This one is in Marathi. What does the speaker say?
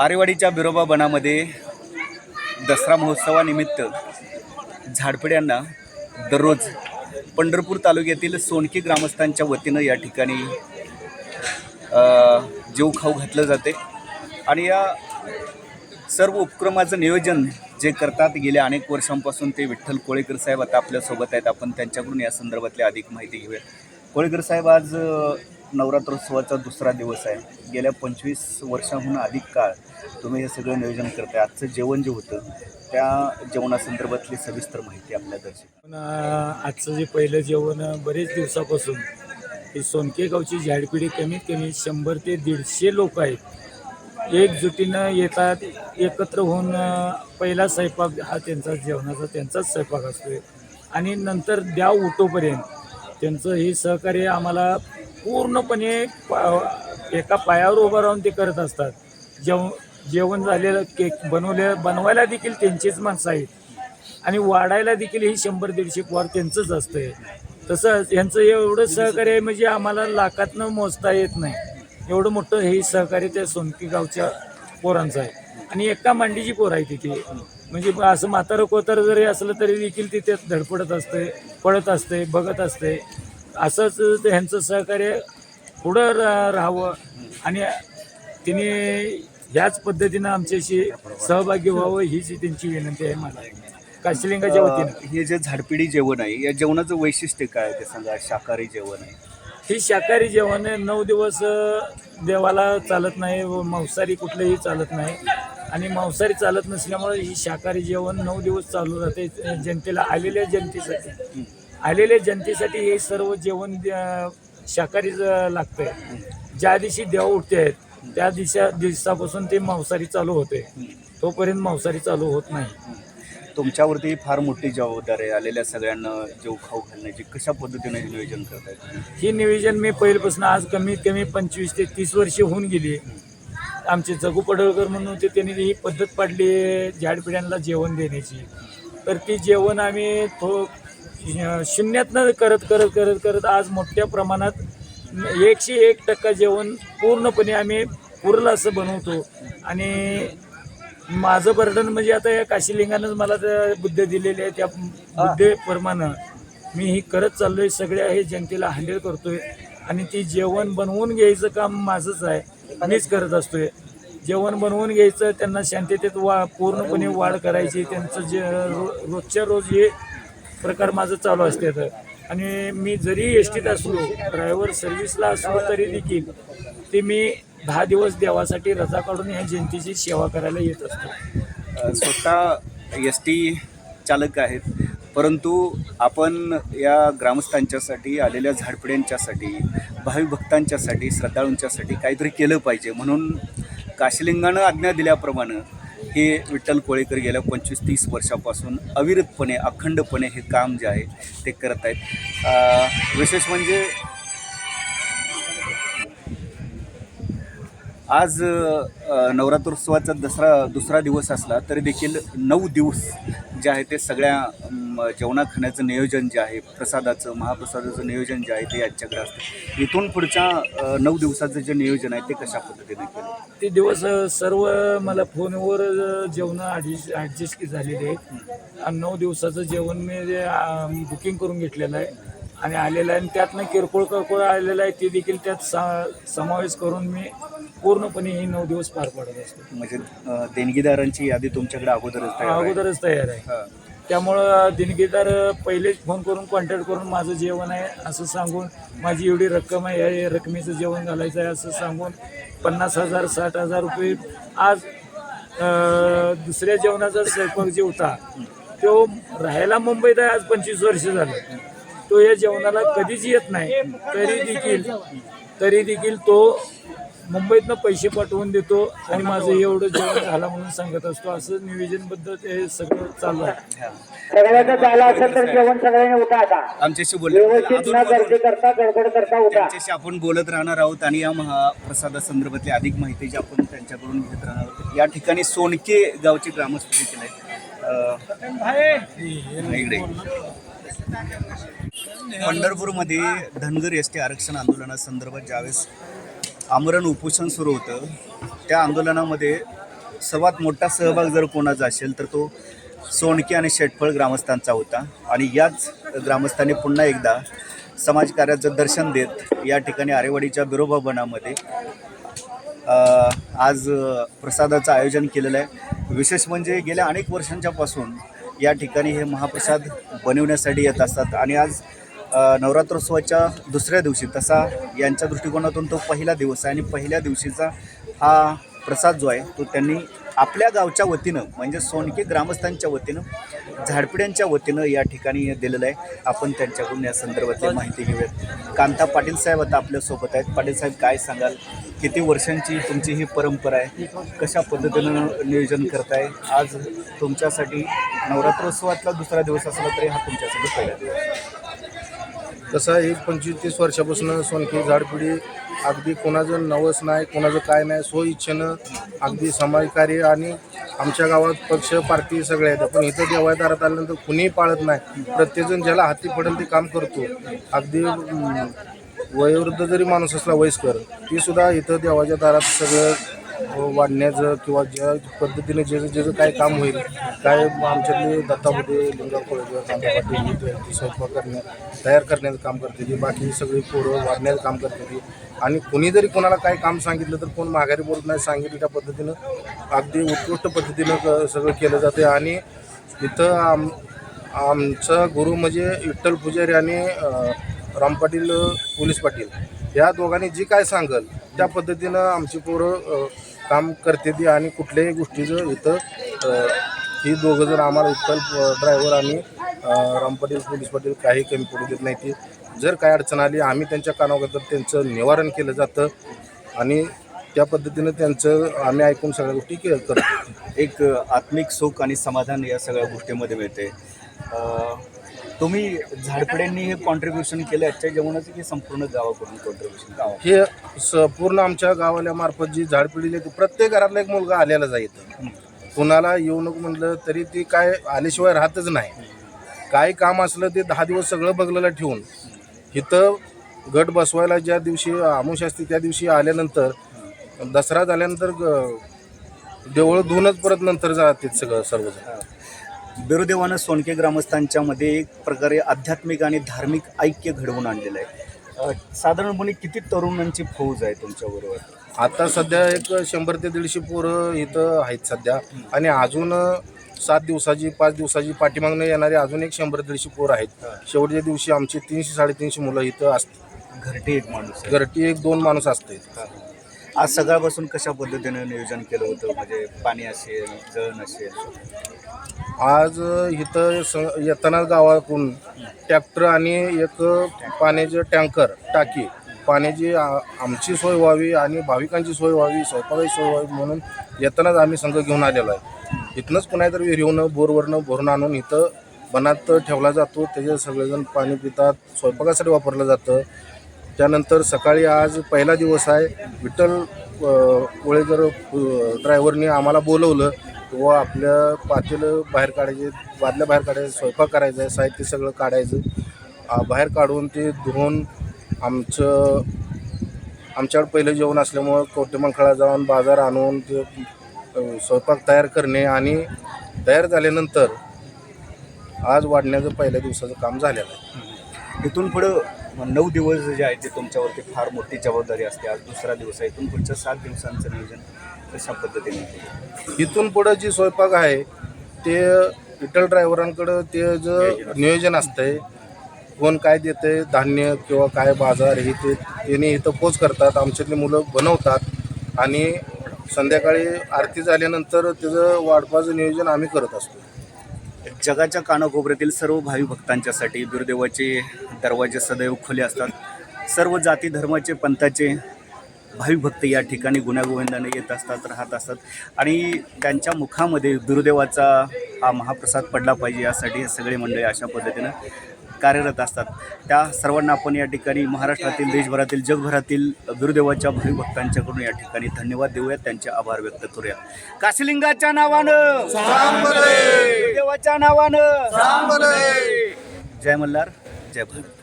आरेवाडीच्या बिरोबा बनामध्ये दसरा महोत्सवानिमित्त झाडपिड्यांना दररोज पंढरपूर तालुक्यातील सोनकी ग्रामस्थांच्या वतीनं या ठिकाणी जेव खाऊ घातलं जाते. आणि या सर्व उपक्रमाचं नियोजन जे करतात गेल्या अनेक वर्षांपासून ते विठ्ठल कोळेकर साहेब आता आपल्यासोबत आहेत. आपण त्यांच्याकडून या संदर्भातली अधिक माहिती घेऊया कोळेकर साहेब आज नवरात्रोत्सवाचा दुसरा दिवस आहे. गेल्या पंचवीस वर्षाहून अधिक काळ तुम्ही हे सगळं नियोजन करताय. आजचं जेवण जे होतं त्या जेवणासंदर्भातली सविस्तर माहिती आपल्या दर्शक पण आजचं जे पहिलं जेवण बरेच दिवसापासून ही सोनके गावची झाडपिढी कमीत कमी शंभर ते दीडशे लोक आहेत. एकजुटीनं येतात एकत्र होऊन पहिला स्वयंपाक हा त्यांचा जेवणाचा त्यांचाच स्वयंपाक असतोय. आणि नंतर द्या उठोपर्यंत त्यांचं हे सहकार्य आम्हाला पूर्णपणे पा- एका पायावर उभं राहून ते करत असतात. जेव जेवण झालेलं केक बनवले बनवायला देखील त्यांचीच माणसं आहेत. आणि वाढायला देखील ही शंभर दीडशे पोर त्यांचंच असतंय. तसंच यांचं एवढं सहकार्य आहे म्हणजे आम्हाला लाखातनं मोजता येत नाही. एवढं मोठं हे सहकार्य त्या सोनकी गावच्या पोरांचं आहे. आणि एका मांडीची पोर आहे तिथे. म्हणजे असं म्हातारं कोतारं जरी असलं तरी देखील तिथे धडपडत असते पळत असते बघत असते असंच ह्यांचं सहकार्य पुढं राहावं. आणि तिने ह्याच पद्धतीनं आमच्याशी सहभागी व्हावं हीच त्यांची विनंती आहे मला. काशिलिंगाच्या वतीनं. हे जे झाडपिडी जेवण आहे या जेवणाचं वैशिष्ट्य काय आहे ते सांगा शाकाहारी जेवण आहे? ही शाकाहारी जेवण आहे नऊ दिवस देवाला चालत नाही व मांसाहारी कुठलंही चालत नाही. आणि मांसाहारी चालत नसल्यामुळे ही शाकाहारी जेवण नऊ दिवस चालू राहते जनतेला आलेल्या जनतेसाठी. आलेल्या जनतेसाठी हे सर्व जेवण अ, शाकाहारीच लागतंय. ज्या दिवशी देव उठते आहेत त्या दिवसा दिवसापासून ते मांसाहारी चालू होते तोपर्यंत मांसाहारी चालू होत नाही. तुमच्यावरती फार मोठी जबाबदारी आहे. आलेल्या सगळ्यांना जेव खाऊ घालण्याची कशा पद्धतीने हे नियोजन करताय तुम्ही? ही नियोजन मी पहिल्यापासून आज कमीत कमी पंचवीस ते तीस वर्षे होऊन गेली. आमचे जगू पडळकर म्हणून होते त्यांनी ही पद्धत पाडली झाडपिढ्यांना जेवण देण्याची. तर ती जेवण आम्ही थो शून्यातनं करत करत करत करत आज मोठ्या प्रमाणात एकशे एक टक्का जेवण पूर्णपणे आम्ही पुरलं असं बनवतो. आणि माझं बर्डन म्हणजे आता या काशीलिंगानंच मला त्या बुद्ध दिलेली आहे त्या बुद्धेप्रमाणे मी ही करत चाललोय सगळ्या हे जनतेला हँडल करतोय. आणि ती जेवण बनवून घ्यायचं काम माझंच आहे. मीच करत असतोय. जेवण बनवून घ्यायचं त्यांना शांततेत वा पूर्णपणे वाढ करायची त्यांचं जे रो रोजच्या रोज हे प्रकार माझं चालू असते आणि मी जरी एस टीत असलो ड्रायव्हर सर्व्हिसला असलो तरी देखील ते मी दहा दिवस देवासाठी रजा काढून ह्या जनतेची सेवा करायला येत असतो. स्वतः एस टी चालक आहेत. परंतु आपण या ग्रामस्थांच्यासाठी आलेल्या झाडपिड्यांच्यासाठी भावी भक्तांच्यासाठी श्रद्धाळूंच्यासाठी काहीतरी केलं पाहिजे. म्हणून काशीलिंगानं आज्ञा दिल्याप्रमाणे हे विठ्ठल कोळेकर गेल्या पंचवीस तीस वर्षापासून अविरतपणे अखंडपणे हे काम जे आहे ते करत आहेत. विशेष म्हणजे आज नवरात्रोत्सवाचा दसरा दुसरा दिवस असला तरी देखील नऊ दिवस जे आहे ते सगळ्या अम, जेवणा खाण्याचं नियोजन जे आहे प्रसादाचं महाप्रसादाचं नियोजन जे आहे ते यांच्याकडे असतं. इथून पुढच्या नऊ दिवसाचं जे नियोजन आहे ते कशा पद्धतीने केलं? ते दिवस सर्व मला फोनवर जेवण ॲडजस्ट ॲडजस्ट झालेले आहेत. आणि नऊ दिवसाचं जेवण मी बुकिंग करून घेतलेलं आहे. आणि आलेलं आहे आणि त्यातनं किरकोळ किरकोळ आलेलं आहे ते देखील त्यात सा समावेश करून मी पूर्णपणे हे नऊ दिवस पार पाडत असतो. म्हणजे देणगीदारांची यादी तुमच्याकडे अगोदरच. अगोदरच तयार आहे. हा. त्यामुळं दिनगीदार पहिलेच फोन करून कॉन्टॅक्ट करून माझं जेवण आहे असं सांगून माझी एवढी रक्कम आहे या रकमेचं जेवण घालायचं आहे असं सांगून पन्नास हजार साठ हजार रुपये आज दुसऱ्या जेवणाचा स्वयंपाक जे होता तो राहायला मुंबईत आहे आज पंचवीस वर्ष झालं. तो या जेवणाला कधीच येत नाही तरी देखील तरी देखील तो मुंबईतनं पैसे पाठवून देतो आणि माझं एवढं जेवण झालं म्हणून सांगत असतो. असं नियोजनबद्ध ते सगळं चालू आहे. हा. सगळ्याचं झालं असेल तर जेवण सगळ्यांनी उठा आता. आमच्याशी बोल व्यवस्थित न गर्दी करता गडबड करता उठा. त्यांच्याशी आपण बोलत राहणार आहोत आणि या महाप्रसादासंदर्भातली अधिक माहिती जी आपण त्यांच्याकडून घेत राहणार आहोत या ठिकाणी सोनके गावचे ग्रामस्थ देखील आहेत. इकडे. पंढरपूरमध्ये धनगर एस टी आरक्षण आंदोलनासंदर्भात ज्यावेळेस आमरण उपोषण सुरू होतं. त्या आंदोलनामध्ये सर्वात मोठा सहभाग जर कोणाचा असेल तर तो सोनकी आणि शेटफळ ग्रामस्थांचा होता. आणि याच ग्रामस्थांनी पुन्हा एकदा समाजकार्याचं दर्शन देत या ठिकाणी आरेवाडीच्या बिरोबा आज प्रसादाचं आयोजन केलेलं आहे. विशेष म्हणजे गेल्या अनेक वर्षांच्यापासून या ठिकाणी हे महाप्रसाद बनवण्यासाठी येत असतात. आणि आज नवरात्रोत्सवाच्या दुसऱ्या दिवशी तसा यांच्या दृष्टिकोनातून तो पहिला दिवस आहे आणि पहिल्या दिवशीचा हा प्रसाद जो आहे तो त्यांनी आपल्या गावच्या वतीनं म्हणजे सोनके ग्रामस्थांच्या वतीनं झाडपिड्यांच्या वतीनं या ठिकाणी दिलेलं आहे. आपण त्यांच्याकडून या संदर्भातली माहिती घेऊयात. कांता पाटील साहेब आता आपल्यासोबत आहेत. पाटील साहेब काय सांगाल? किती वर्षांची तुमची ही परंपरा आहे? कशा पद्धतीनं नियोजन करताय? आज तुमच्यासाठी नवरात्रोत्सवातला दुसरा दिवस असला तरी हा तुमच्यासाठी पहिला दिवस तसा आहे पंचवीस तीस वर्षापासून सोनकी झाडपिढी अगदी कोणाचं नवस नाही कोणाचं काय नाही सो इच्छेनं अगदी समाजकार्य आणि आमच्या गावात पक्ष पार्टी सगळे आहेत. पण इथं देवादारात आल्यानंतर कुणीही पाळत नाही. प्रत्येकजण ज्याला हाती पडेल ते काम करतो. अगदी वयोवृद्ध जरी माणूस असला वयस्कर ती सुद्धा इथं देवाच्या दारात सगळं हो, वाढण्याचं किंवा ज्या पद्धतीने जे ज्याचं काय काम होईल काय आमच्यातले दत्तामध्ये लिंगा कांदा पाटील स्वयंपाक करण्या तयार करण्याचं काम करते ती. बाकी सगळी पोरं वाढण्याचं काम करते ती. आणि कोणी जरी कोणाला काय काम सांगितलं तर कोण माघारी बोलत नाही सांगितलं त्या पद्धतीनं अगदी उत्कृष्ट पद्धतीनं क- सगळं केलं जाते. आणि इथं आम आमचा गुरु म्हणजे विठ्ठल पुजारी आणि राम पाटील पोलीस पाटील. या दोघांनी जी काय सांगल त्या पद्धतीनं आमची पोरं काम करते ती आणि कुठल्याही गोष्टीचं इथं ही दोघं जण आम्हाला उत्तल ड्रायव्हर आणि अं, राम पाटील पोलीस पाटील काही कमी पडू देत नाही ती जर काय अडचण आली आम्ही त्यांच्या कानावर तर त्यांचं निवारण केलं जातं. आणि त्या पद्धतीनं त्यांचं आम्ही ऐकून सगळ्या गोष्टी के करतो एक आत्मिक सुख आणि समाधान या सगळ्या गोष्टीमध्ये मिळते. तुम्ही झाडपिड्यांनी हे कॉन्ट्रीब्युशन केलं आजच्या जेवणाचं की संपूर्ण गावाकडून कॉन्ट्रीब्युशन गाव हे स पूर्ण आमच्या गावाल्या मार्फत जी झाडपिढी येते प्रत्येक घरातला एक मुलगा आलेला जाईल कुणाला येऊ नको म्हटलं तरी ती काय आल्याशिवाय राहतच नाही. काय काम असलं ते दहा दिवस सगळं बघलेलं ठेवून इथं गट बसवायला ज्या दिवशी आमुष असते त्या दिवशी आल्यानंतर दसरा झाल्यानंतर ग- देवळं धुवूनच परत नंतर जाते सगळं सर्वजण. बिरुदेवानं सोनके ग्रामस्थांच्या मध्ये एक प्रकारे आध्यात्मिक आणि धार्मिक ऐक्य घडवून आणलेलं आहे. साधारणपणे किती तरुणांची फौज आहे तुमच्याबरोबर? आता सध्या एक शंभर ते दीडशे पोरं इथं आहेत सध्या. आणि अजून सात दिवसाची पाच दिवसाची पाठीमागनं येणारे अजून एक शंभर दीडशे पोरं आहेत. शेवटच्या दिवशी आमची तीनशे साडेतीनशे मुलं इथं असतात. घरटे एक माणूस घरटी एक दोन माणूस असते आज सकाळपासून कशा पद्धतीनं नियोजन केलं होतं? म्हणजे पाणी असेल जळण असेल आज इथं स येताना गावाकडून ट्रॅक्टर आणि एक पाण्याचं टँकर टाकी पाण्याची आ- आमची सोय व्हावी आणि भाविकांची सोय व्हावी स्वयंपाकाची सोय व्हावी म्हणून येतानाच आम्ही संघ घेऊन आलेलो आहे. इथनंच कुणातरी तर विहिरीवनं बोरवरनं भरून आणून इथं बनात ठेवला जातो. त्याच्यात सगळेजण पाणी पितात स्वयंपाकासाठी वापरलं जातं. त्यानंतर सकाळी आज पहिला दिवस आहे. विठ्ठल वळेकर ड्रायव्हरने आम्हाला बोलवलं व आपल्या पातेलं बाहेर काढायचे बादल्या बाहेर काढायचे स्वयंपाक करायचा आहे साहित्य सगळं काढायचं. बाहेर काढून ते धुवून आमचं आमच्याकडे पहिलं जेवण असल्यामुळं कवटेमंखळा जाऊन बाजार आणून ते स्वयंपाक तयार करणे आणि तयार झाल्यानंतर आज वाढण्याचं पहिल्या दिवसाचं काम झालेलं आहे. इथून पुढं नऊ दिवस जे आहे ते तुमच्यावरती फार मोठी जबाबदारी असते. आज दुसरा दिवस आहे. इथून पुढच्या सात दिवसांचं नियोजन कशा पद्धतीने केलं? इथून पुढं जी स्वयंपाक आहे ते विठ्ठल ड्रायव्हरांकडं ते जे नियोजन असतंय कोण काय देतंय धान्य किंवा काय बाजार हे ते त्यांनी इथं पोच करतात. आमच्यातली मुलं बनवतात आणि संध्याकाळी आरती झाल्यानंतर त्याचं वाढपाचं नियोजन आम्ही करत असतो. जगाच्या कानाकोपऱ्यातील सर्व भावी भक्तांच्यासाठी दुर्देवाचे दरवाजे सदैव खुले असतात. सर्व जाती धर्माचे पंथाचे भावी भक्त या ठिकाणी गुण्यागोविंदाने येत असतात राहत असतात. आणि त्यांच्या मुखामध्ये दुर्देवाचा हा महाप्रसाद पडला पाहिजे यासाठी हे सगळे मंडळी अशा पद्धतीनं कार्यरत असतात. त्या सर्वांना आपण या ठिकाणी महाराष्ट्रातील देशभरातील जगभरातील बिरुदेवाच्या भावी भक्तांच्याकडून या ठिकाणी धन्यवाद देऊयात. त्यांचे आभार व्यक्त करूया काशीलिंगाच्या नावानं. देवाच्या नावानं. जय मल्हार जय भारत.